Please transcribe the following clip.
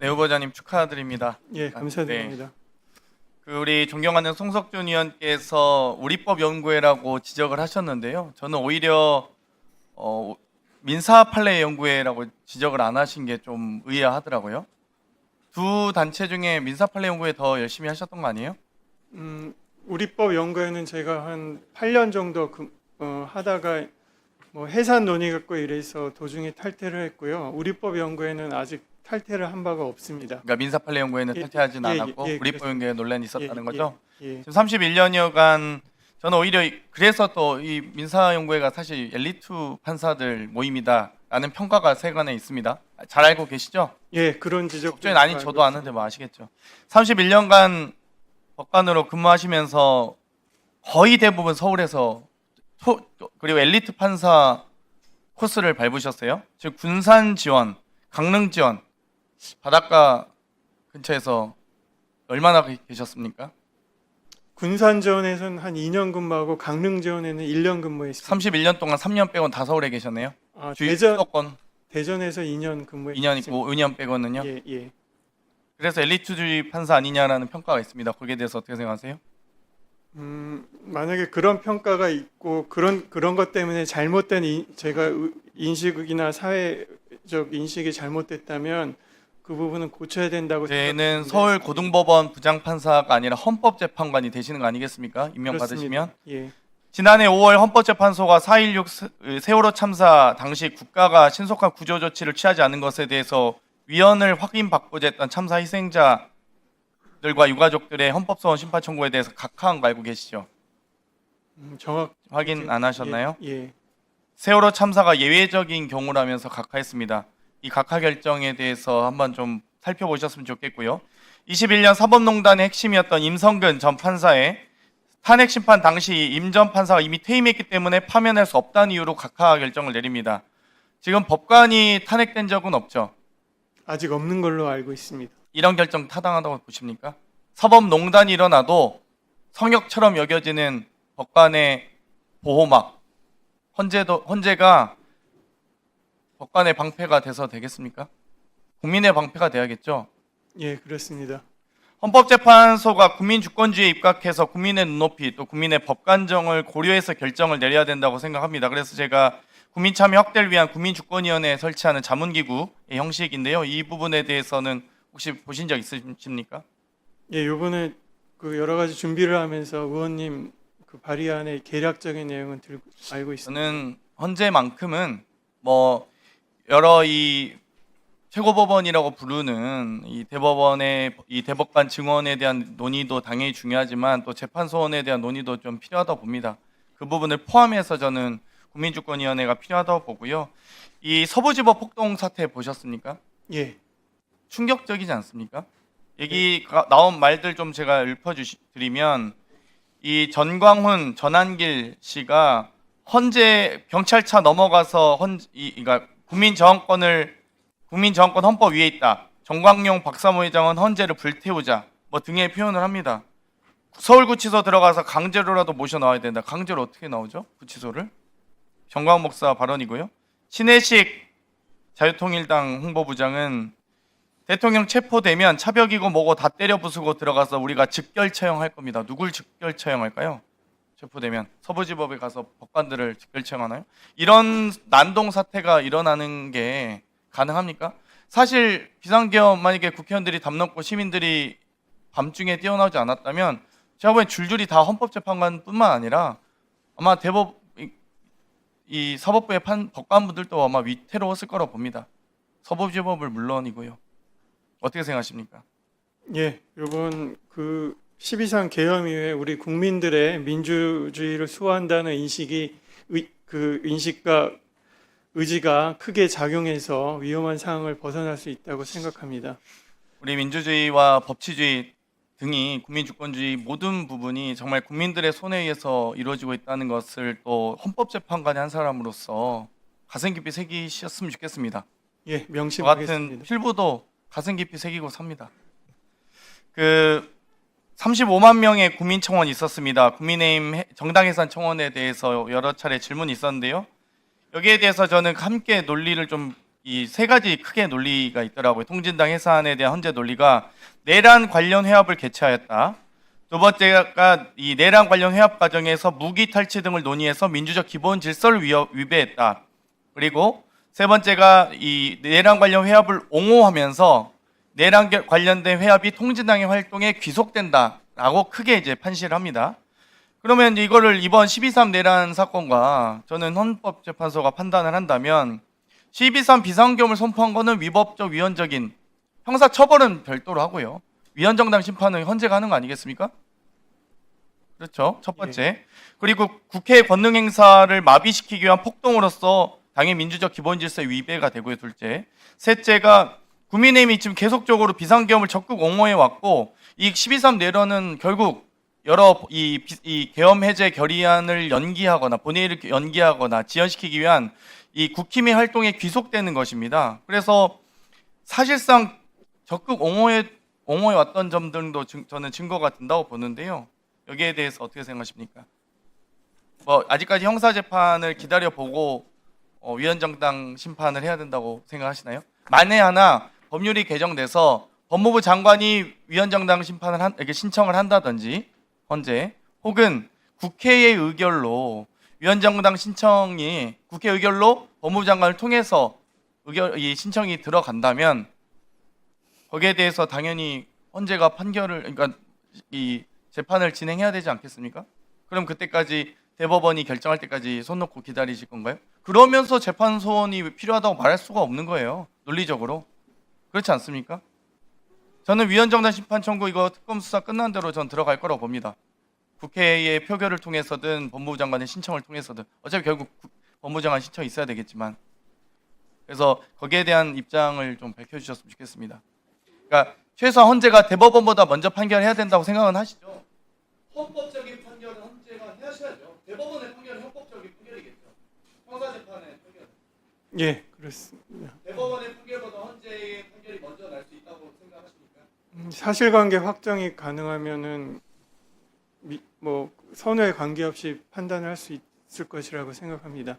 네 후보자님 축하드립니다. 예, 감사드립니다. 그 우리 존경하는 송석준 의원께서 우리법 연구회라고 지적을 하셨는데요. 저는 오히려 어, 민사 판례 연구회라고 지적을 안 하신 게 좀 의아하더라고요. 두 단체 중에 민사 판례 연구회 더 열심히 하셨던 거 아니에요? 음, 우리법 연구에는 제가 한 8년 정도 그, 어, 하다가 뭐 해산 논의 갖고 이래서 도중에 탈퇴를 했고요. 우리법 연구에는 아직 탈퇴를 한 바가 없습니다. 그러니까 민사 판례 연구회는 예, 탈퇴하진 예, 예, 않았고 예, 우리법 그렇습니다. 연구회 논란이 있었다는 예, 거죠. 예, 지금 31년여간 저는 오히려 이- 그래서 또 이 민사 연구회가 사실 엘리트 판사들 모임이다라는 평가가 세간에 있습니다. 잘 알고 계시죠? 예, 그런 지적. 법조인 아닌 저도 아는데 뭐 아시겠죠. 31년간 법관으로 근무하시면서 거의 대부분 서울에서 소- 그리고 엘리트 판사 코스를 밟으셨어요. 즉 군산 지원, 강릉 지원, 바닷가 근처에서 얼마나 계셨습니까? 군산 지원에서는 한 2년 근무하고 강릉 지원에는 1년 근무했습니다. 31년 동안 3년 빼고는 다 서울에 계셨네요. 아, 대전 수도권 대전에서 2년 근무했습니다. 2년 있고 5년 빼고는요. 예, 예. 그래서 엘리트주의 판사 아니냐라는 평가가 있습니다. 거기에 대해서 어떻게 생각하세요? 음, 만약에 그런 평가가 있고 그런 그런 것 때문에 잘못된 인, 제가 의- 인식이나 사회적 인식이 잘못됐다면 그 부분은 고쳐야 된다고 생각하는데 서울 고등법원 부장판사가 아니라 헌법재판관이 되시는 거 아니겠습니까? 임명 그렇습니다. 받으시면 예, 지난해 5월 헌법재판소가 4.16 세- 세월호 참사 당시 국가가 신속한 구조 조치를 취하지 않은 것에 대해서 위헌을 확인받고자 했던 참사 희생자들과 유가족들의 헌법소원 심판 청구에 대해서 각하한 거 알고 계시죠? 음, 정확 확인 안 하셨나요? 예, 예. 세월호 참사가 예외적인 경우라면서 각하했습니다. 이 각하 결정에 대해서 한번 좀 살펴보셨으면 좋겠고요. 21년 사법농단의 핵심이었던 임성근 전 판사의 탄핵 심판 당시 임 전 판사가 이미 퇴임했기 때문에 파면할 수 없다는 이유로 각하 결정을 내립니다. 지금 법관이 탄핵된 적은 없죠. 아직 없는 걸로 알고 있습니다. 이런 결정 타당하다고 보십니까? 사법농단이 일어나도 성역처럼 여겨지는 법관의 보호막 헌재도 헌재가 법관의 방패가 돼서 되겠습니까? 국민의 방패가 돼야겠죠. 예, 그렇습니다. 헌법재판소가 국민 주권주의에 입각해서 국민의 눈높이 또 국민의 법관정을 고려해서 결정을 내려야 된다고 생각합니다. 그래서 제가 국민 참여 확대를 위한 국민주권위원회 설치하는 자문기구의 형식인데요. 이 부분에 대해서는 혹시 보신 적 있으십니까? 예, 요번에 그 여러 가지 준비를 하면서 의원님 그 발의안의 계략적인 내용은 들고 알고 있습니다. 저는 헌재만큼은 뭐 여러 이 최고법원이라고 부르는 이 대법원의 이 대법관 증언에 대한 논의도 당연히 중요하지만 또 재판소원에 대한 논의도 좀 필요하다고 봅니다. 그 부분을 포함해서 저는 국민주권위원회가 필요하다고 보고요. 이 서부지법 폭동 사태 보셨습니까? 예, 충격적이지 않습니까? 얘기가 나온 말들 좀 제가 읊어드리면 이 전광훈 전한길 씨가 헌재 경찰차 넘어가서 헌 이, 그러니까 국민 저항권을 국민 저항권 헌법 위에 있다. 정광용 박사모 회장은 헌재를 불태우자 뭐 등의 표현을 합니다. 서울구치소 들어가서 강제로라도 모셔 나와야 된다. 강제로 어떻게 나오죠? 구치소를? 정광 목사 발언이고요. 신혜식 자유통일당 홍보부장은 대통령 체포되면 차벽이고 뭐고 다 때려 부수고 들어가서 우리가 즉결 처형할 겁니다. 누굴 즉결 처형할까요? 체포되면 서부지법에 가서 법관들을 즉결 처형하나요? 이런 난동 사태가 일어나는 게 가능합니까? 사실 비상계엄 만약에 국회의원들이 담 넘고 시민들이 밤중에 뛰어나오지 않았다면 제가 보기엔 줄줄이 다 헌법재판관뿐만 아니라 아마 대법 이, 이 사법부의 판, 법관분들도 아마 위태로웠을 거라고 봅니다. 서부지법을 물론이고요. 어떻게 생각하십니까? 예, 요번 그 12상 계엄 이후에 우리 국민들의 민주주의를 수호한다는 인식이 의, 그 인식과 의지가 크게 작용해서 위험한 상황을 벗어날 수 있다고 생각합니다. 우리 민주주의와 법치주의 등이 국민주권주의 모든 부분이 정말 국민들의 손에 의해서 이루어지고 있다는 것을 또 헌법재판관의 한 사람으로서 가슴 깊이 새기셨으면 좋겠습니다. 예, 저 같은 명심하겠습니다. 필부도 가슴 깊이 새기고 삽니다. 그 35만 명의 국민 청원이 있었습니다. 국민의힘 해- 정당 해산 청원에 대해서 여러 차례 질문이 있었는데요. 여기에 대해서 저는 함께 논리를 좀 이 세 가지 크게 논리가 있더라고요. 통진당 해산에 대한 헌재 논리가 내란 관련 회합을 개최하였다. 두 번째가 이 내란 관련 회합 과정에서 무기 탈취 등을 논의해서 민주적 기본 질서를 위어- 위배했다. 그리고 세 번째가 이 내란 관련 회합을 옹호하면서 내란 겨- 관련된 회합이 통진당의 활동에 귀속된다라고 크게 이제 판시를 합니다. 그러면 이거를 이번 12.3 내란 사건과 저는 헌법재판소가 판단을 한다면 12.3 비상경을 선포한 거는 위법적 위헌적인 형사 처벌은 별도로 하고요. 위헌정당 심판은 헌재가 하는 거 아니겠습니까? 그렇죠. 첫 번째. 그리고 국회 권능 행사를 마비시키기 위한 폭동으로서 당의 민주적 기본 질서 위배가 되고요. 둘째. 셋째가 국민의힘이 지금 계속적으로 비상계엄을 적극 옹호해 왔고 이 12.3 내란은 결국 여러 이, 비- 이 계엄 해제 결의안을 연기하거나 본회의를 연기하거나 지연시키기 위한 이 국힘의 활동에 귀속되는 것입니다. 그래서 사실상 적극 옹호해 옹호해 왔던 점들도 증- 저는 증거가 된다고 보는데요. 여기에 대해서 어떻게 생각하십니까? 뭐 아직까지 형사 재판을 기다려 보고 어, 위헌정당 심판을 해야 된다고 생각하시나요? 만에 하나 법률이 개정돼서 법무부 장관이 위헌정당 심판을 한, 이렇게 신청을 한다든지 헌재 혹은 국회의 의결로 위헌정당 신청이 국회 의결로 법무부 장관을 통해서 의결 이 신청이 들어간다면 거기에 대해서 당연히 헌재가 판결을 그러니까 이 재판을 진행해야 되지 않겠습니까? 그럼 그때까지 대법원이 결정할 때까지 손 놓고 기다리실 건가요? 그러면서 재판 소원이 필요하다고 말할 수가 없는 거예요. 논리적으로. 그렇지 않습니까? 저는 위헌정당 심판 청구 이거 특검 수사 끝난 대로 전 들어갈 거라고 봅니다. 국회의 표결을 통해서든 법무부 장관의 신청을 통해서든 어차피 결국 국- 법무부 장관 신청이 있어야 되겠지만 그래서 거기에 대한 입장을 좀 밝혀주셨으면 좋겠습니다. 그러니까 최소한 헌재가 대법원보다 먼저 판결해야 된다고 생각은 하시죠? 헌법적인 판결은 헌재가 해야셔야죠. 대법원의 판결은 헌법적인 판결이겠죠. 형사재판의 판결. 예, 그렇습니다. 대법원의 판결이 먼저 날 수 있다고 생각하십니까? 음, 사실관계 확정이 가능하면은 미, 뭐 선후에 관계없이 판단을 할 수 있을 것이라고 생각합니다.